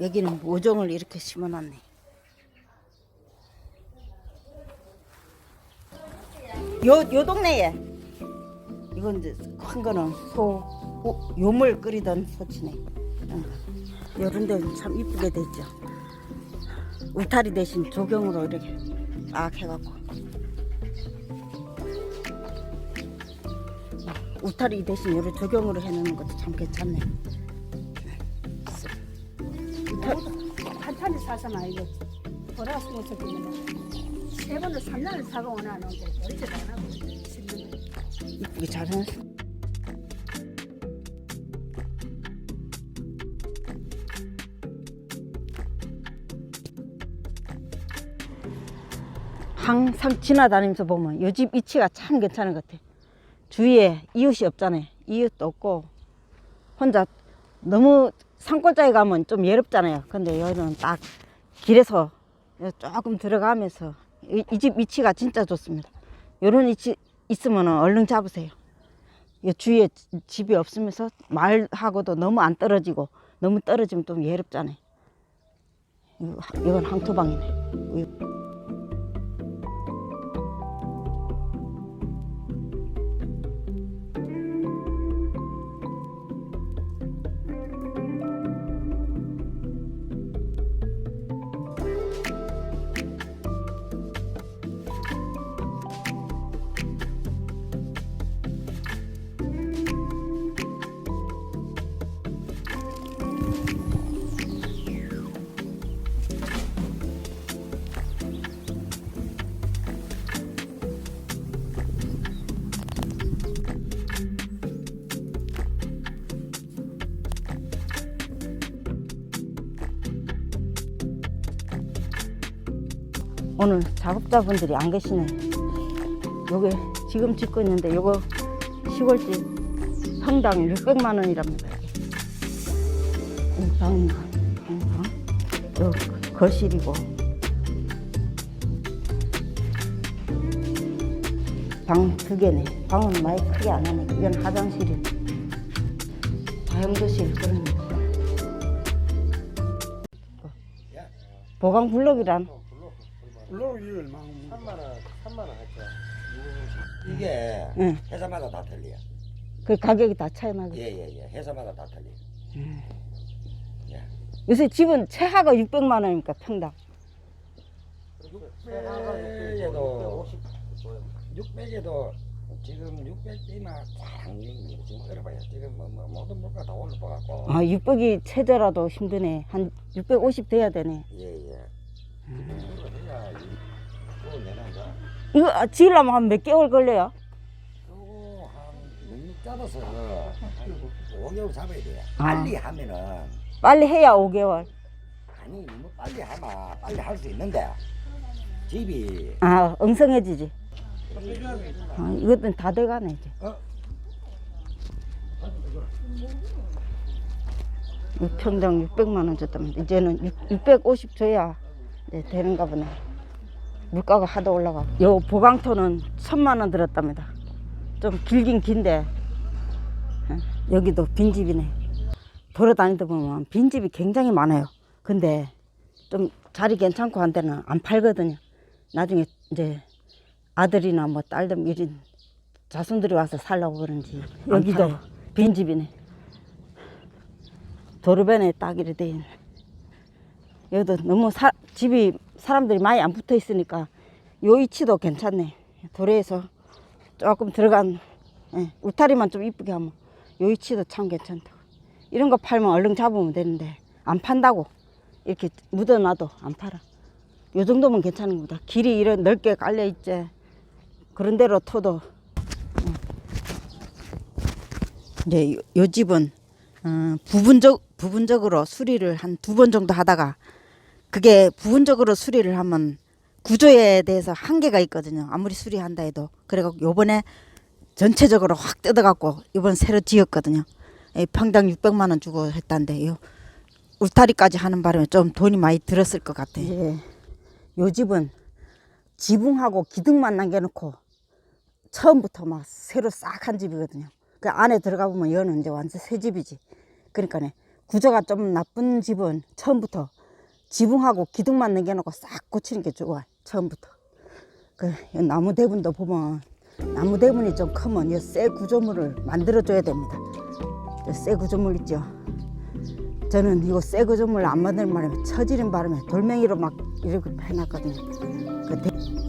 여기는 모종을 이렇게 심어놨네. 요, 요 동네에 이건 이제 큰 거는 소 오, 요물 끓이던 소치네. 응. 요런 데는 참 이쁘게 됐죠. 울타리 대신 조경으로 이렇게 딱 해갖고 울타리 대신 요런 조경으로 해놓는 것도 참 괜찮네. 한탄이 사서 말고 돌아서면서 그러면 세 번을 삼년을 사고 오나 하는데 어찌도 안 하고 싶는 거. 이쁘게 잘 해놨어. 항상 지나다니면서 보면 요집 위치가 참 괜찮은 것 같아. 주위에 이웃이 없잖아요. 이웃도 없고 혼자 너무 산골짜기 가면 좀 예롭잖아요. 근데 여기는 딱 길에서 조금 들어가면서 이 집 위치가 진짜 좋습니다. 요런 위치 있으면 얼른 잡으세요. 이 주위에 지- 집이 없으면서 말하고도 너무 안 떨어지고 너무 떨어지면 좀 예롭잖아요. 이건 항토방이네. 오늘 작업자분들이 안 계시네. 요게 지금 짓고 있는데 요거 시골집 평당 600만 원이랍니다. 이 방인가? 방? 요 거실이고 방 두 개네. 방은 많이 크게 안 하네. 이건 화장실이. 다용도실 그런 거. 보강 블록이란 블록 이 얼마? 3만 원, 3만 원 했죠. 이게 응. 회사마다 다 틀려. 그 가격이 다 차이 나고. 예예예. 회사마다 다 틀려. 예. 요새 집은 최하가 600만 원이니까 평당. 600에도 600에도 지금 600이나 장님 지금 얼어봐요. 지금 뭐, 뭐 모든 물가 다 올라가고. 아, 600이 최저라도 힘드네. 한 650 돼야 되네. 예예. 이거 아, 지으려면 한 몇 개월 걸려요? 그거 한 능력 잡아서 한 5개월 잡아야 돼. 아. 빨리 하면은 빨리 해야 5개월. 아니 뭐 빨리 하면 빨리 할 수 있는데 집이 아, 엉성해지지. 아, 이것도 다 돼가네, 이제. 어? 이 평당 600만 원 줬다면 이제는 6, 650 줘야 이제 되는가 보네. 물가가 하도 올라가. 요 보강토는 천만 원 들었답니다. 좀 길긴 긴데 어, 여기도 빈집이네. 돌아다니다 보면 빈집이 굉장히 많아요. 근데 좀 자리 괜찮고 한 데는 안 팔거든요. 나중에 이제 아들이나 뭐 딸들 이런 자손들이 와서 살라고 그런지 여기도 빈집이네. 도로변에 딱 이래 돼 있네. 여기도 너무 사, 집이 사람들이 많이 안 붙어 있으니까 요 위치도 괜찮네. 도로에서 조금 들어간 예, 울타리만 좀 이쁘게 하면 요 위치도 참 괜찮다고. 이런 거 팔면 얼른 잡으면 되는데 안 판다고 이렇게 묻어놔도 안 팔아. 요 정도면 괜찮은 겁니다. 길이 이런 넓게 깔려 있지. 그런 대로 터도 예. 이제 요, 요 집은 어, 부분적 부분적으로 수리를 한 두 번 정도 하다가 그게 부분적으로 수리를 하면 구조에 대해서 한계가 있거든요. 아무리 수리한다 해도 그래갖고 요번에 전체적으로 확 뜯어갖고 이번 새로 지었거든요. 예, 평당 600만 원 주고 했다는데 요 울타리까지 하는 바람에 좀 돈이 많이 들었을 것 같아요. 예. 요 집은 지붕하고 기둥만 남겨놓고 처음부터 막 새로 싹 한 집이거든요. 그 안에 들어가 보면 여는 이제 완전 새 집이지. 그러니까 구조가 좀 나쁜 집은 처음부터 지붕하고 기둥만 남겨놓고 싹 고치는 게 좋아 처음부터. 그 나무 대분도 보면 나무 대분이 좀 크면 이새 구조물을 만들어줘야 됩니다. 이새 구조물 있죠? 저는 이거 새 구조물 안 만드는 바람에 처지는 바람에 돌멩이로 막 이렇게 해놨거든요. 그 대-